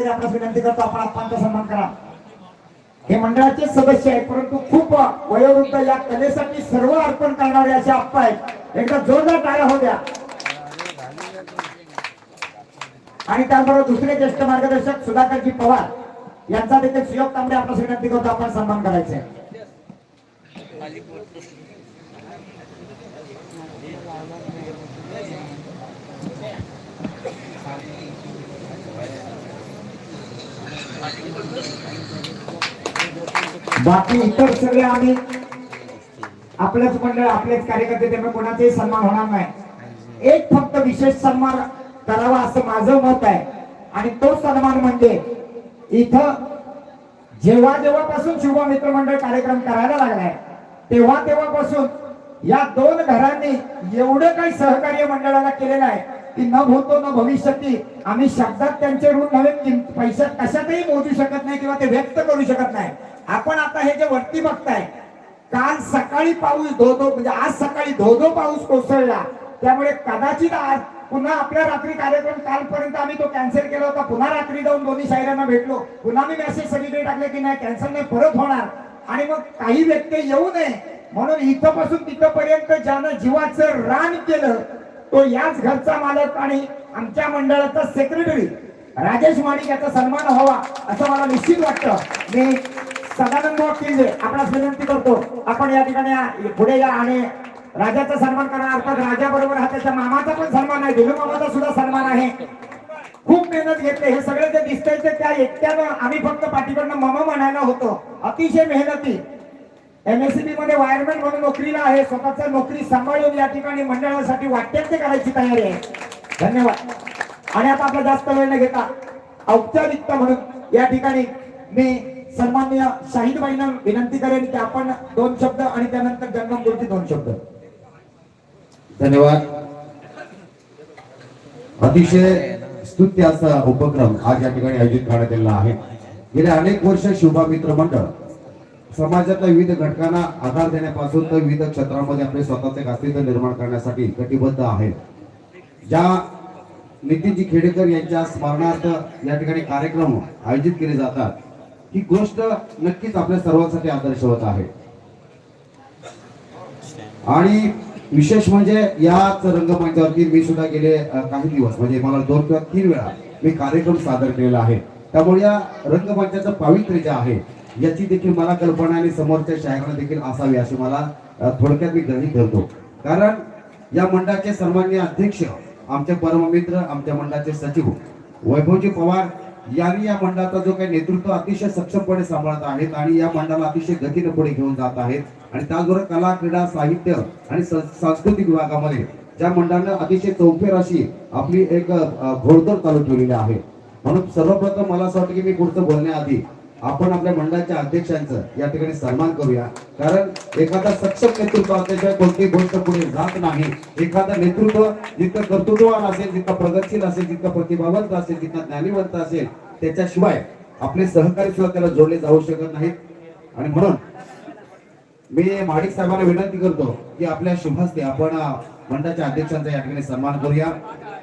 तरी आपल्यास विनंती करतो आपण आप्पांचा सन्मान करा. हे मंडळाचे सदस्य आहेत परंतु खूप वयोवृद्ध या कलेसाठी सर्व अर्पण करणारे असे आप्पा आहेत. एकदा जोरदार टाळ्या हो द्या. आणि त्याबरोबर दुसरे ज्येष्ठ मार्गदर्शक सुधाकरजी पवार यांचा देखील सुयोग तांबडे आपल्यास विनंती करतो आपण सन्मान करायचे. बाकी इतर सगळे आम्ही आपलंच मंडळ आपलेच कार्यकर्ते त्यामुळे कोणाचाही सन्मान होणार नाही. एक फक्त विशेष सन्मान करावा असं माझं मत आहे. आणि तो सन्मान म्हणजे इथं जेव्हा जेव्हापासून शुभ मित्र मंडळ कार्यक्रम करायला लागलाय तेव्हा तेव्हापासून या दोन घरांनी एवढं काही सहकार्य मंडळाला केलेलं आहे की न होतो न भविष्यती आम्ही शब्दात त्यांचे ऋण नव्हे पैशात कशातही मोजू शकत नाही किंवा ते व्यक्त करू शकत नाही. आपण आता हे जे वरती बघताय काल सकाळी पाऊस धो धो म्हणजे आज सकाळी धो धो पाऊस कोसळला. त्यामुळे कदाचित आज पुन्हा आपल्या रात्री कार्यक्रम कालपर्यंत आम्ही तो कॅन्सल केला होता. पुन्हा रात्री जाऊन दोन्ही शायरांना भेटलो. पुन्हा मी मेसेज सगळीकडे टाकले की नाही कॅन्सल नाही परत होणार. आणि मग काही व्यक्ती येऊ नये. म्हणून इथं पासून ज्यानं जीवाचं रान केलं तो याच घरचा मालक आणि आमच्या मंडळाचा सेक्रेटरी राजेश माणिक याचा सन्मान व्हावा असं मला निश्चित वाटतं. मी सदानंद किल्ले आपणास विनंती करतो आपण या ठिकाणी पुढे या आणि राजाचा सन्मान करा. अर्थात राजा बरोबर हा त्याच्या मामाचा पण सन्मान आहे धिलू मामाचा सुद्धा सन्मान आहे. खूप मेहनत घेतले. हे सगळे जे दिसतंय ते त्या एकट्यानं आम्ही फक्त पाठीकडनं मम म्हणायला होतो. अतिशय मेहनती. एमएससीबी मध्ये वायरमॅन म्हणून नोकरीला आहे स्वतःचा नोकरी सांभाळून या ठिकाणी मंडळासाठी वाट्याचे करायची तयारी आहे. धन्यवाद. आणि आता आपला जास्त वेळ न घेता औपचारिकता म्हणून या ठिकाणी मी सन्माननीय शाहीदबाईंना विनंती करेन की आपण दोन शब्द आणि त्यानंतर जन्मपूर्ती दोन शब्द. धन्यवाद. अतिशय स्तुत्य असा उपक्रम आज या ठिकाणी आयोजित करण्यात आलेला आहे. गेल्या अनेक वर्ष शुभा मित्र मंडळ समाजातल्या विविध घटकांना आधार देण्यापासून तर विविध क्षेत्रामध्ये आपले स्वतःचे अस्तित्व निर्माण करण्यासाठी कटिबद्ध आहे. ज्या नितीनजी खेडेकर यांच्या स्मरणार्थ या ठिकाणी कार्यक्रम आयोजित केले जातात ही गोष्ट नक्कीच आपल्या सर्वांसाठी आदर्श होत आहे. आणि विशेष म्हणजे याच रंगमंचावरती मी सुद्धा गेले काही दिवस म्हणजे मला दोन किंवा तीन वेळा मी कार्यक्रम सादर केलेला आहे. त्यामुळे या रंगमंचाचं पावित्र्य जे आहे याची देखील मला कल्पना आणि समोरच्या शायरांना देखील असावी अशी मला थोडक्यात मी गृहीत धरतो. कारण या मंडळाचे सन्मान्य अध्यक्ष आमचे परममित्र आमच्या मंडळाचे सचिव वैभवजी पवार यांनी या मंडळाचा जो काही नेतृत्व अतिशय सक्षमपणे सांभाळत आहेत आणि या मंडळाला अतिशय गतीने पुढे घेऊन जात आहेत. आणि त्याचबरोबर कला क्रीडा साहित्य आणि सांस्कृतिक विभागामध्ये ज्या मंडळानं अतिशय चौफेर अशी आपली एक घोडदोड चालू ठेवलेली आहे. म्हणून सर्वप्रथम मला असं वाटतं की मी पुढचं बोलण्याआधी आपण आपल्या मंडळाच्या अध्यक्षांचं या ठिकाणी सन्मान करूया. कारण एखादा सक्षम नेतृत्व असल्याशिवाय कोणती गोष्ट पुढे जात नाही. एखादं नेतृत्व जितकं कर्तृत्ववान असेल जितकं प्रगतशील असेल जितकं प्रतिभावंत असेल जितकं ज्ञानीवंत असेल त्याच्याशिवाय आपले सहकारी सुद्धा त्याला जोडले जाऊ शकत नाहीत. आणि म्हणून मी महाडिक साहेबांना विनंती करतो की आपल्या शुभस्ते आपण मंडळाच्या अध्यक्षांचा या ठिकाणी सन्मान करूया.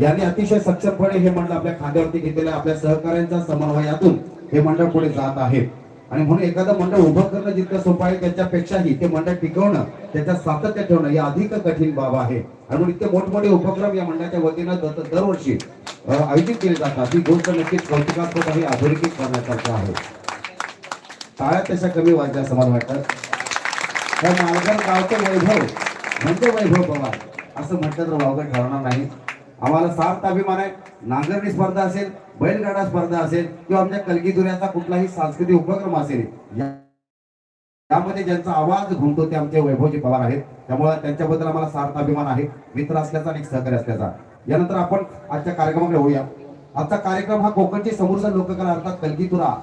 यांनी अतिशय सक्षमपणे हे मंडळ आपल्या खांद्यावरती घेतलेल्या आपल्या सहकार्यांच्या समन्वयातून हे मंडळ पुढे जात आहे आणि म्हणून एखादं मंडळ उभं करणं जितकं सोपं आहे त्याच्यापेक्षाही ते मंडळ टिकवणं त्याच्यात सातत्य ठेवणं हे अधिक कठीण बाब आहे. आणि म्हणून इतके मोठमोठे उपक्रम या मंडळाच्या वतीनं दरवर्षी आयोजित केले जातात. ही गोष्ट नक्कीच कौतुकास्पद आणि आधुनिकीत करण्यासारखं आहे. टाळ्या तशा कमी वाजल्या समान वाटतात वाटतं. त्या मालगाव गावचं वैभव म्हणजे वैभव पवार असं म्हटलं तर वावगं ठरणार नाही. आम्हाला सार्थ अभिमान आहे. नांगरणी स्पर्धा असेल बैलगाडा स्पर्धा असेल किंवा आमच्या कलगीदुऱ्याचा कुठलाही सांस्कृतिक उपक्रम असेल त्यामध्ये ज्यांचा आवाज घुमतो ते आमचे वैभवजी पवार आहेत. त्यामुळे त्यांच्याबद्दल आम्हाला सार्थ अभिमान आहे. मित्र असल्याचा आणि सहकारी असल्याचा. यानंतर आपण आजच्या कार्यक्रमाकडे होऊया आजचा कार्यक्रम हा कोकणची समृद्ध लोककला अर्थात कलगीतुरा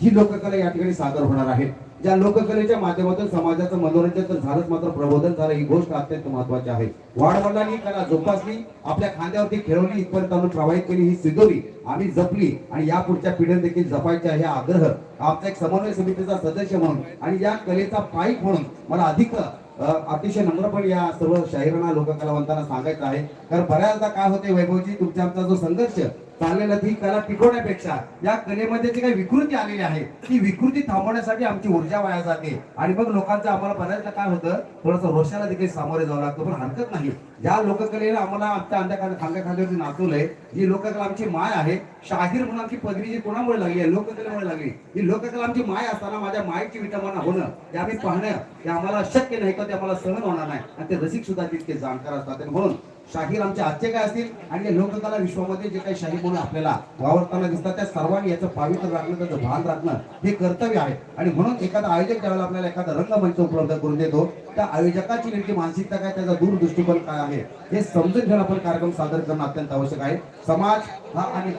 ही लोककला या ठिकाणी सादर होणार आहे. ज्या लोककलेच्या माध्यमातून समाजाचं मनोरंजन तर झालंच मात्र प्रबोधन झालं ही गोष्ट अत्यंत महत्वाची आहे. वाडवडिलांनी कला जोपासली आपल्या खांद्यावरती खेळवली इथपर्यंत आणून प्रवाहित केली ही सिद्धोरी आम्ही जपली आणि या पुढच्या पिढ्या देखील जपायच्या हे आग्रह. आमचा एक समन्वय समितीचा सदस्य म्हणून आणि या कलेचा पाईक म्हणून मला अधिक अतिशय नम्रपणे या सर्व शाहिरांना लोककलावंतांना सांगायचं आहे. कारण बऱ्याचदा काय होते वैभवजी तुमच्या आमचा जो संघर्ष चाललेला ती कला टिकवण्यापेक्षा या कलेमध्ये जी काही विकृती आलेली आहे ती विकृती थांबवण्यासाठी आमची ऊर्जा वाया जाते. आणि मग लोकांचं आम्हाला बऱ्याचदा काय होतं थोडंसं रोषाला देखील सामोरे जावं लागतं पण हरकत नाही. ज्या लोककलेला आम्हाला आमच्या अंड्या खांद्या खांद्यावरती नाचवलंय. ही लोककला आमची माय आहे. शाहीर म्हणून आमची पदवी जी कोणामुळे लागली आहे? लोककलेमुळे लागली. ही लोककला आमची माय असताना माझ्या मायची विटंबना होणं ते आम्ही पाहणं ते आम्हाला शक्य नाही का ते आम्हाला सहन होणार नाही. आणि ते रसिक सुद्धा तितके जाणकार असतात. म्हणून शाहीर आमचे आजचे काय असतील? आणि या लोककला विश्वामध्ये जे काही शाहीर म्हणून आपल्याला वावरताना दिसतात त्या सर्वांनी याचं पावित्र्य राखणं त्याचं भान राखणं हे कर्तव्य आहे. आणि म्हणून एखादा आयोजक ज्यावेळेला आपल्याला एखादा रंगमंच उपलब्ध करून देतो त्या आयोजकाची नेमकी मानसिकता काय त्याचा दूरदृष्टिकोन काय आहे हे समजून घेऊन आपण कार्यक्रम सादर करणं अत्यंत आवश्यक आहे. समाज हा आणि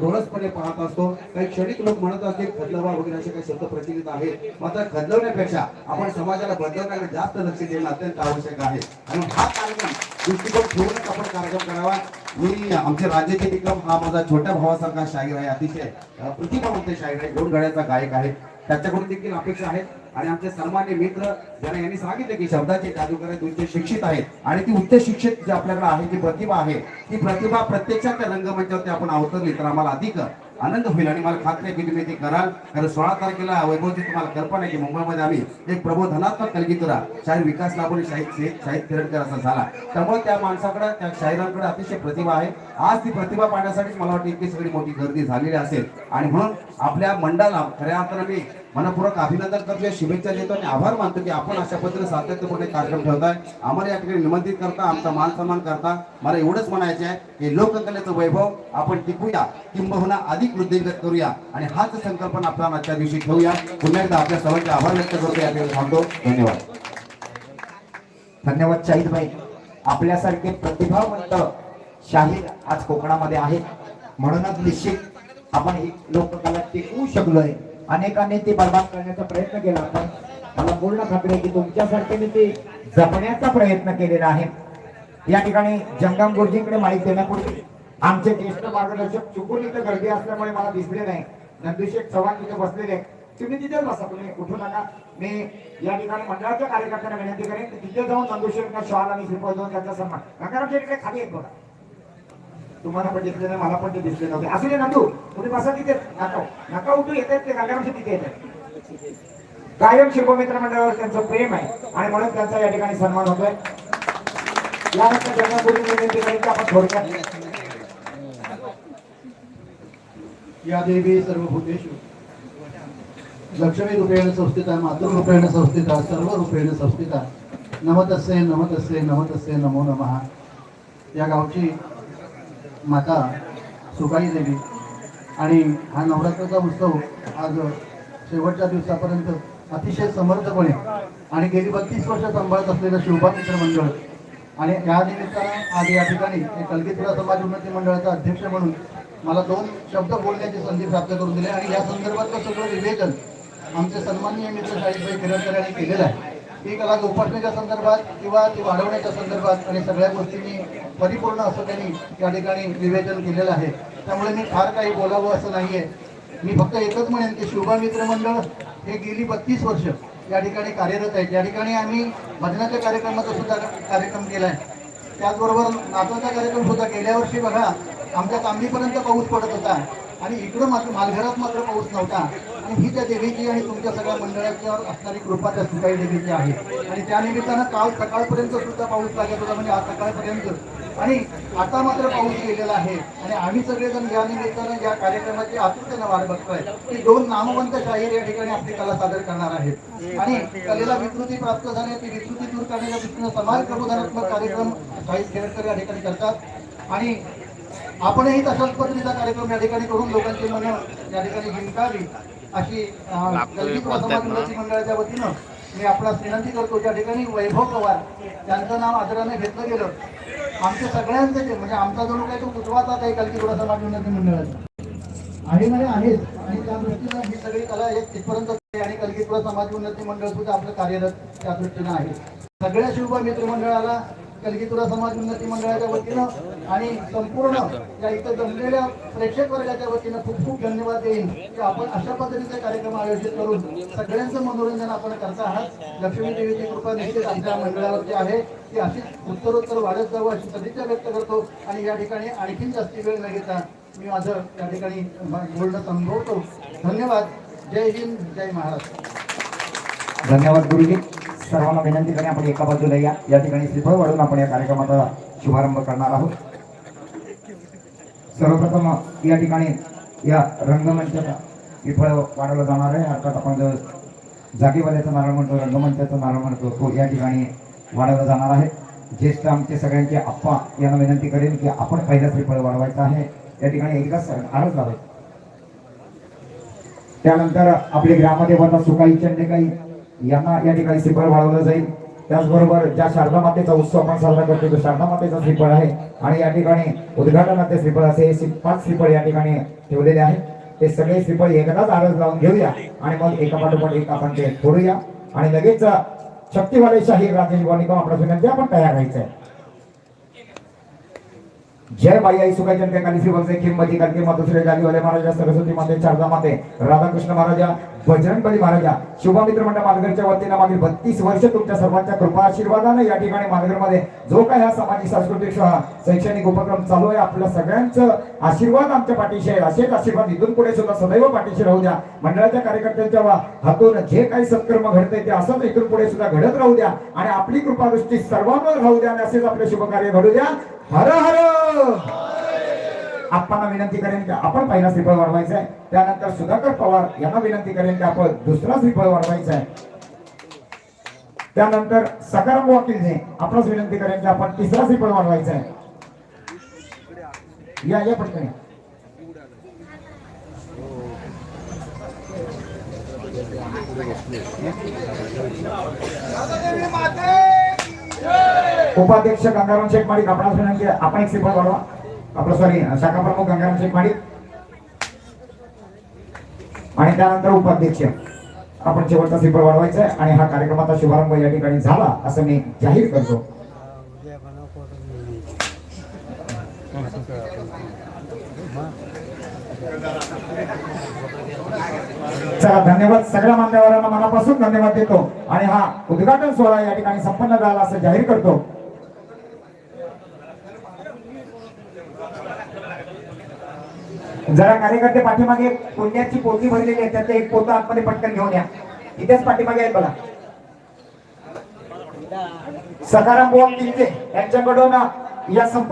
डोळसपणे पाहत असतो. काही क्षणिक लोक म्हणत असतील खदलवा वगैरे असे काही शब्द प्रचलित आहेत. मात्र खदलवण्यापेक्षा आपण समाजाला बदलवण्याकडे जास्त लक्ष देणं अत्यंत आवश्यक आहे. आणि हा कार्यक्रम दृष्टिकोन ठेवूनच आपण कार्यक्रम करावा? मी आमचे राज्याचे निकम हा माझा छोट्या भावासारखा शाहीर आहे अतिशय प्रतिभावंत शाहीर आहे दोन गड्याचा गायक आहे. त्याच्याकडून देखील अपेक्षा आहेत आणि आमचे सन्मान्य मित्र ज्यांना यांनी सांगितले की शब्दाचे जादूकर आहेत उच्च शिक्षित आहेत. आणि ती उच्च शिक्षित जी आपल्याकडे आहे जी प्रतिभा आहे ती प्रतिभा प्रत्यक्षात त्या रंगमंचावरती आपण अवतरली तर आम्हाला अधिक आनंद होईल आणि मला खात्री आहे की तुम्ही ती कराल कारण सोळा तारखेला वैभवची तुम्हाला कल्पना आहे की मुंबईमध्ये आम्ही एक प्रबोधनात्मक कलगीतुरा शाहीर विकास लाभून शाहीर शाहीर किरणकर असा झाला. त्यामुळे त्या माणसाकडे त्या शाहिरांकडे अतिशय प्रतिभा आहे. आज ती प्रतिभा पाहण्यासाठी मला वाटतं इतकी सगळी मोठी गर्दी झालेली असेल. आणि म्हणून आपल्या मंडळाला खऱ्या अर्थानं मी मनपूर्वक अभिनंदन करतो शुभेच्छा देतो आणि आभार मानतो की आपण अशा पद्धतीने सातत्यपूर्ण कार्यक्रम ठेवताय. आम्हाला या ठिकाणी निमंत्रित करता आमचा मान सन्मान करता. मला एवढंच म्हणायचं आहे की लोककलेचं वैभव आपण टिकूया किंबहुना अधिक वृद्धिंगत करूया आणि हाच संकल्पना आपण आजच्या दिवशी ठेवूया. पुन्हा एकदा आपल्या सर्वांचे आभार व्यक्त करतो या ठिकाणी थांबतो. धन्यवाद. धन्यवाद शाहिद भाई आपल्यासारखे प्रतिभावंत शाहीर आज कोकणामध्ये आहेत. म्हणूनच निश्चित आपण ही लोककला टिकवू शकलोय. अनेकांनी ती बर्बाद करण्याचा प्रयत्न केला पण मला पूर्ण खात्री आहे की तुमच्यासारखे मी ते जपण्याचा प्रयत्न केलेला आहे. या ठिकाणी जंगम गुरुजींकडे माहिती देण्यापूर्वी आमचे ज्येष्ठ मार्गदर्शक चुकून इथं गर्दी असल्यामुळे मला दिसले नाही. नंदुशेख चव्हाण तिथे बसलेले तुम्ही तिथेच बसा तुम्ही उठू नका मी या ठिकाणी मंडळाच्या कार्यकर्त्यांना विनंती करेन तिथे जाऊन नंदुशेखना शॉल आणि श्रीपद देऊन त्यांचा सन्मान गंगारामच्या इकडे खाली येत बघा तुम्हाला पण दिसले नाही मला पण ते दिसले नव्हते. असू दे नंदू तुम्ही बसा तिथे. नाका नका उठू येत आहेत ते गंगारामच्या तिथे येत आहेत. कायम शिल्पमित्र मंडळावर त्यांचं प्रेम आहे आणि म्हणून त्यांचा या ठिकाणी सन्मान होतोय. यानंतर जगन्नाथपुरी विनंती करेल की आपण थोडक्यात या देवी सर्व सर्वभूतेषु. लक्ष्मी रूपेण संस्थिता मातृरूपेण संस्थिता सर्व रूपेण संस्थिता. नमतस्य नमतस्य नमतस्य नमो नमः. या गावची माता सुकाई देवी. आणि हा नवरात्राचा उत्सव आज शेवटच्या दिवसापर्यंत अतिशय समर्थपणे आणि गेली बत्तीस वर्ष सांभाळत असलेलं शिवबा मित्र मंडळ. आणि या निमित्तानं आज या ठिकाणी कलगीतुरा समाज उन्नती मंडळाचा अध्यक्ष म्हणून मला दोन शब्द बोलण्याची संधी प्राप्त करून दिली. आणि या संदर्भातलं सगळं विवेचन आमचे सन्माननीय मित्र शाहीरभाई किरणकर यांनी केलेलं आहे. ती कला जोपासण्याच्या संदर्भात किंवा ती वाढवण्याच्या संदर्भात आणि सगळ्या गोष्टींनी परिपूर्ण असं त्यांनी या ठिकाणी विवेचन केलेलं आहे. त्यामुळे मी फार काही बोलावं असं नाहीये. मी फक्त एकच म्हणेन की शुभा मित्र मंडळ हे गेली बत्तीस वर्ष या ठिकाणी कार्यरत आहेत. या ठिकाणी आम्ही भजनाच्या कार्यक्रमाचा सुद्धा कार्यक्रम केला आहे त्याचबरोबर नाचाचा कार्यक्रम सुद्धा गेल्या वर्षी बघा आमच्या तांबीपर्यंत पाऊस पडत होता आणि इकडं मात्र मालघरात मात्र पाऊस नव्हता. आणि ही त्या देवीची आणि तुमच्या सगळ्या मंडळाच्यावर असणारी कृपा त्या सुकाई देवीची आहे. आणि त्यानिमित्तानं काल सकाळपर्यंत सुद्धा पाऊस लागत होता म्हणजे आज सकाळपर्यंत. आणि आता मात्र पाऊस गेलेला आहे. आणि आम्ही सगळेजण या निमित्तानं या कार्यक्रमाची आतुरतेनं वाट बघतोय की दोन नामवंत शाहीर या ठिकाणी आपली कला सादर करणार आहेत. आणि कलेला विकृती प्राप्त झाली ती विकृती दूर करण्याच्या दृष्टीनं समाज प्रबोधनात्मक कार्यक्रम शाहीर खेळकर या ठिकाणी करतात. आणि आपणही तशाच पद्धतीचा कार्यक्रम या ठिकाणी करून लोकांची मनं या ठिकाणी जिंकावी. अशी मंडळाच्या वतीनं मी आपणास विनंती करतो. त्या ठिकाणी वैभव पवार त्यांचं नाव आदराने घेतलं गेलं. आमच्या सगळ्यांचं ते म्हणजे आमचा जणू काही तो उजवाचाच आहे कलकीपुरा समाज उन्नती मंडळाचा. आहे म्हणजे आहेच आणि त्या दृष्टीनं ही सगळी कला एक तिथपर्यंत आणि कलकीपुरा समाज उन्नती मंडळ सुद्धा आपलं कार्यरत त्या दृष्टीनं आहे. सगळ्या शिवबा मित्र मंडळाला कलगीतुरा समाज उन्नती मंडळाच्या वतीनं आणि संपूर्ण या इथं जमलेल्या प्रेक्षक वर्गाच्या वतीनं खूप खूप धन्यवाद देईन की आपण अशा पद्धतीचे कार्यक्रम आयोजित करून सगळ्यांचं मनोरंजन आपण करता आहात. लक्ष्मी देवीची कृपा निश्चित आमच्या मंडळावरती आहे. ती अशीच उत्तरोत्तर वाढत जावं अशी सदिच्छा व्यक्त करतो आणि या ठिकाणी आणखीन जास्ती वेळ न घेता मी माझं या ठिकाणी बोलणं संभवतो धन्यवाद. जय हिंद. जय महाराष्ट्र. धन्यवाद गुरुजी. सर्वांना विनंती करेन आपण एका बाजूला या. या ठिकाणी श्रीफळ वाढून आपण या कार्यक्रमाचा शुभारंभ करणार आहोत. सर्वप्रथम या ठिकाणी या रंगमंचाचा श्रीफळ वाढवलं जाणार आहे. अर्थात आपण जो जागेवाल्याचा नारळ म्हणतो रंगमंचाचा नारळ म्हणतो तो या ठिकाणी वाढवला जाणार आहे. ज्येष्ठ आमचे सगळ्यांचे आप्पा यांना विनंती करेन की आपण पहिला श्रीफळ वाढवायचा आहे. या ठिकाणी एकदाच आरच लावायचं. त्यानंतर आपले ग्रामदेवता सुकाई चंडेकाई यांना या ठिकाणी श्रीफळ वाढवलं जाईल. त्याचबरोबर ज्या शारदा मातेचा उत्सव आपण साजरा करतो तो शारदा मातेचा श्रीफळ आहे. आणि या ठिकाणी उद्घाटनाचे श्रीफळ असे हे पाच श्रीफळ या ठिकाणी ठेवलेले आहे ते सगळे श्रीफळ एकदाच आरज लावून घेऊया. आणि मग एका पाठोपाठ एक आपण ते फोडूया आणि लगेच शक्तिवाले शाहीर राजेश गोनिकम आपल्या विनंती आपण तयार व्हायचं आहे जय बाई आई सुखाई जनते काली श्री भगसे किंमती कालके मातुश्री जागीवाले महाराजा सरस्वती माते शारदा माते राधाकृष्ण महाराजा बजरंग बली महाराजा शुभमित्र मंडळ मालघरच्या वतीनं मागील बत्तीस वर्ष तुमच्या सर्वांच्या कृपा आशीर्वादाने या ठिकाणी मालघरमध्ये जो काय हा सामाजिक सांस्कृतिक शैक्षणिक उपक्रम चालू आहे आपल्या सगळ्यांचं आशीर्वाद आमच्या पाठीशी आहे. असेच आशीर्वाद इथून पुढे सुद्धा सदैव पाठीशी राहू द्या. मंडळाच्या कार्यकर्त्यांच्या वा- हातून जे काही सत्कर्म घडते ते असंच इथून पुढे सुद्धा घडत राहू द्या. आणि आपली कृपादृष्टी सर्वांवर राहू द्या आणि असेच आपले शुभ कार्य घडू द्या. हर हर! आपणना विनंती करेन की आपण पहिला श्रीफळ वाढवायचा आहे त्यानंतर सुधाकर पवार यांना विनंती करेन की आपण दुसरा श्रीफळ वाढवायचा आहे त्यानंतर सकाराम वकील जे आपणास विनंती करेन की आपण तिसरा श्रीफळ वाढवायचा आहे या या पटकन. उपाध्यक्ष गंगाराम शेठ माडिक आपणास विनंती आपण एक श्रीफळ वाढवा. आपलं सॉरी शाखा प्रमुख गंगाराम शेख माणिक. आणि त्यानंतर उपाध्यक्ष. आपण शेवटचा सिपर वाढवायचा आहे आणि हा कार्यक्रमाचा शुभारंभ या ठिकाणी झाला असं मी जाहीर करतो. चला धन्यवाद सगळ्या मान्यवरांना मनापासून धन्यवाद देतो. आणि हा उद्घाटन सोहळा या ठिकाणी संपन्न झाला असं जाहीर करतो. जरा कार्यकर्ते पाठीमागे पुण्याची पोती भरलेली आहे त्यातलं एक पोतं आतमध्ये पटकन घेऊन या. इथेच पाठीमागे आहेत बघा. सकाराम बुवा यांच्याकडून या संपूर्ण